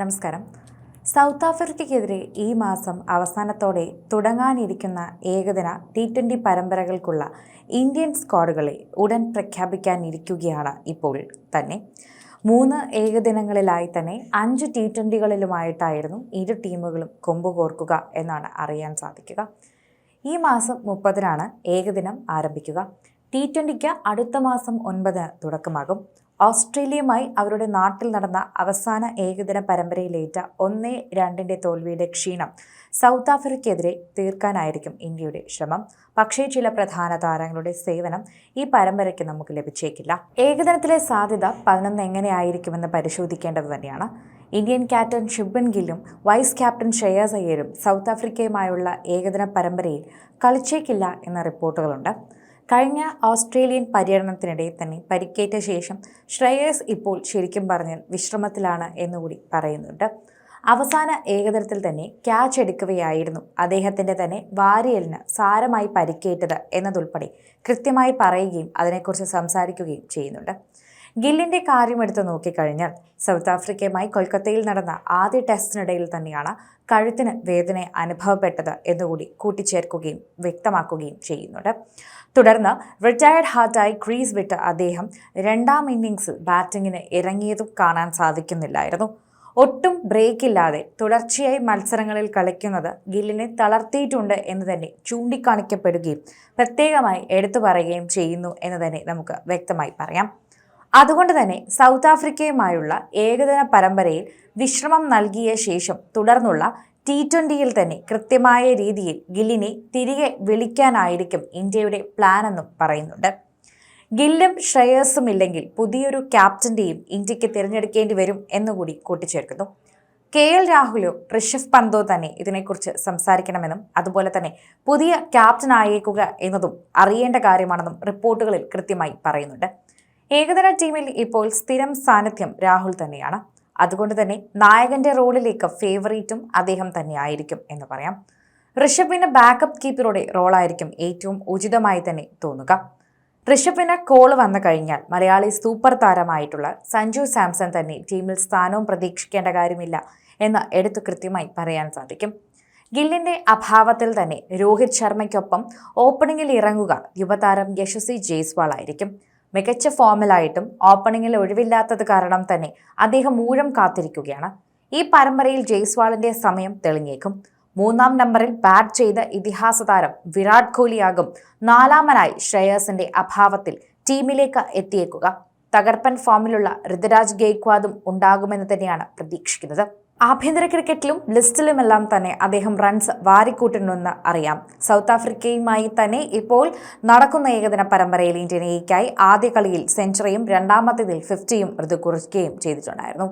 നമസ്കാരം. സൗത്ത് ആഫ്രിക്കയ്ക്കെതിരെ ഈ മാസം അവസാനത്തോടെ തുടങ്ങാനിരിക്കുന്ന ഏകദിന ടി ട്വന്റി പരമ്പരകൾക്കുള്ള ഇന്ത്യൻ സ്ക്വാഡുകളെ ഉടൻ പ്രഖ്യാപിക്കാനിരിക്കുകയാണ് ഇപ്പോൾ തന്നെ. മൂന്ന് ഏകദിനങ്ങളിലായി തന്നെ അഞ്ച് ടി ട്വന്റികളിലുമായിട്ടായിരുന്നു ഇരു ടീമുകളും കൊമ്പുകോർക്കുക എന്നാണ് അറിയാൻ സാധിക്കുക. ഈ മാസം മുപ്പതിനാണ് ഏകദിനം ആരംഭിക്കുക. ടി ട്വന്റിക്ക് അടുത്ത മാസം ഒൻപതിന് തുടക്കമാകും. ഓസ്ട്രേലിയയുമായി അവരുടെ നാട്ടിൽ നടന്ന അവസാന ഏകദിന പരമ്പരയിലേറ്റ ഒന്നേ രണ്ടിന്റെ തോൽവിയുടെ ക്ഷീണം സൗത്ത് ആഫ്രിക്കയ്ക്കെതിരെ തീർക്കാനായിരിക്കും ഇന്ത്യയുടെ ശ്രമം. പക്ഷേ ചില പ്രധാന താരങ്ങളുടെ സേവനം ഈ പരമ്പരയ്ക്ക് നമുക്ക് ലഭിച്ചേക്കില്ല. ഏകദിനത്തിലെ സാധ്യത പതിനൊന്ന് എങ്ങനെയായിരിക്കുമെന്ന് പരിശോധിക്കേണ്ടത് തന്നെയാണ്. ഇന്ത്യൻ ക്യാപ്റ്റൻ ശുഭൻ ഗില്ലും വൈസ് ക്യാപ്റ്റൻ ശ്രേയസ് അയ്യരും സൗത്ത് ആഫ്രിക്കയുമായുള്ള ഏകദിന പരമ്പരയിൽ കളിച്ചേക്കില്ല എന്ന റിപ്പോർട്ടുകളുണ്ട്. കഴിഞ്ഞ ഓസ്ട്രേലിയൻ പര്യടനത്തിനിടെ തന്നെ പരിക്കേറ്റ ശേഷം ശ്രേയസ് ഇപ്പോൾ ശരിക്കും പറഞ്ഞാൽ വിശ്രമത്തിലാണ് എന്നുകൂടി പറയുന്നുണ്ട്. അവസാന ഏകദിനത്തിൽ തന്നെ ക്യാച്ച് എടുക്കുകയായിരുന്നു. അദ്ദേഹത്തിന്റെ തന്നെ വാരിയലിന് സാരമായി പരിക്കേറ്റത് എന്നതുൾപ്പെടെ കൃത്യമായി പറയുകയും അതിനെക്കുറിച്ച് സംസാരിക്കുകയും ചെയ്യുന്നുണ്ട്. ഗില്ലിന്റെ കാര്യമെടുത്ത് നോക്കിക്കഴിഞ്ഞാൽ സൗത്ത് ആഫ്രിക്കയുമായി കൊൽക്കത്തയിൽ നടന്ന ആദ്യ ടെസ്റ്റിനിടയിൽ തന്നെയാണ് കഴുത്തിന് വേദന അനുഭവപ്പെട്ടത് എന്നുകൂടി കൂട്ടിച്ചേർക്കുകയും വ്യക്തമാക്കുകയും ചെയ്യുന്നുണ്ട്. തുടർന്ന് റിട്ടയർഡ് ഹാർട്ടായി ക്രീസ് വിട്ട് അദ്ദേഹം രണ്ടാം ഇന്നിങ്സിൽ ബാറ്റിങ്ങിന് ഇറങ്ങിയതും കാണാൻ സാധിക്കുന്നില്ലായിരുന്നു. ഒട്ടും ബ്രേക്കില്ലാതെ തുടർച്ചയായി മത്സരങ്ങളിൽ കളിക്കുന്നത് ഗില്ലിനെ തളർത്തിയിട്ടുണ്ട് എന്ന് തന്നെ ചൂണ്ടിക്കാണിക്കപ്പെടുകയും പ്രത്യേകമായി എടുത്തു പറയുകയും ചെയ്യുന്നു എന്ന് തന്നെ നമുക്ക് വ്യക്തമായി പറയാം. അതുകൊണ്ട് തന്നെ സൗത്ത് ആഫ്രിക്കയുമായുള്ള ഏകദിന പരമ്പരയിൽ വിശ്രമം നൽകിയ ശേഷം തുടർന്നുള്ള ടി ട്വന്റിയിൽ തന്നെ കൃത്യമായ രീതിയിൽ ഗില്ലിനെ തിരികെ വിളിക്കാനായിരിക്കും ഇന്ത്യയുടെ പ്ലാൻ എന്നും പറയുന്നുണ്ട്. ഗില്ലും ശ്രേയസും ഇല്ലെങ്കിൽ പുതിയൊരു ക്യാപ്റ്റന്റെയും ഇന്ത്യയ്ക്ക് തിരഞ്ഞെടുക്കേണ്ടി വരും എന്നുകൂടി കൂട്ടിച്ചേർക്കുന്നു. കെ എൽ രാഹുലോ ഋഷഭ് പന്തോ തന്നെ ഇതിനെക്കുറിച്ച് സംസാരിക്കണമെന്നും അതുപോലെ തന്നെ പുതിയ ക്യാപ്റ്റൻ ആയേക്കുക എന്നതും അറിയേണ്ട കാര്യമാണെന്നും റിപ്പോർട്ടുകളിൽ കൃത്യമായി പറയുന്നുണ്ട്. ഏകദിന ടീമിൽ ഇപ്പോൾ സ്ഥിരം സാന്നിധ്യം രാഹുൽ തന്നെയാണ്. അതുകൊണ്ട് തന്നെ നായകന്റെ റോളിലേക്ക് ഫേവറേറ്റും അദ്ദേഹം തന്നെയായിരിക്കും എന്ന് പറയാം. ഋഷഭിന് ബാക്കപ്പ് കീപ്പറുടെ റോളായിരിക്കും ഏറ്റവും ഉചിതമായി തന്നെ തോന്നുക. ഋഷഭിന് കോൾ വന്നു കഴിഞ്ഞാൽ മലയാളി സൂപ്പർ താരമായിട്ടുള്ള സഞ്ജു സാംസൺ തന്നെ ടീമിൽ സ്ഥാനവും പ്രതീക്ഷിക്കേണ്ട കാര്യമില്ല എന്ന് എടുത്തു കൃത്യമായി പറയാൻ സാധിക്കും. ഗില്ലിന്റെ അഭാവത്തിൽ തന്നെ രോഹിത് ശർമ്മയ്ക്കൊപ്പം ഓപ്പണിംഗിൽ ഇറങ്ങുക യുവതാരം യശസ്വി ജയ്സ്വാൾ ആയിരിക്കും. മികച്ച ഫോമിലായിട്ടും ഓപ്പണിംഗിൽ ഒഴിവില്ലാത്തത് കാരണം തന്നെ അദ്ദേഹം മൂഴം കാത്തിരിക്കുകയാണ്. ഈ പരമ്പരയിൽ ജയ്സ്വാളിന്റെ സമയം തെളിഞ്ഞേക്കും. മൂന്നാം നമ്പറിൽ ബാറ്റ് ചെയ്ത ഇതിഹാസ താരം വിരാട് കോഹ്ലിയാകും നാലാമനായി ശ്രേയസിന്റെ അഭാവത്തിൽ ടീമിലേക്ക് എത്തിയേക്കുക. തകർപ്പൻ ഫോമിലുള്ള ഋതുരാജ് ഗെയ്ക്വാദും ഉണ്ടാകുമെന്ന് തന്നെയാണ് പ്രതീക്ഷിക്കുന്നത്. ആഭ്യന്തര ക്രിക്കറ്റിലും ലിസ്റ്റിലുമെല്ലാം തന്നെ അദ്ദേഹം റൺസ് വാരിക്കൂട്ടുന്നുവെന്ന് അറിയാം. സൗത്ത് ആഫ്രിക്കയുമായി തന്നെ ഇപ്പോൾ നടക്കുന്ന ഏകദിന പരമ്പരയിൽ ഇന്ത്യൻ എയ്ക്കായി ആദ്യ കളിയിൽ സെഞ്ചുറിയും രണ്ടാമത്തേതിൽ ഫിഫ്റ്റിയും ഋതു കുറിക്കുകയും ചെയ്തിട്ടുണ്ടായിരുന്നു.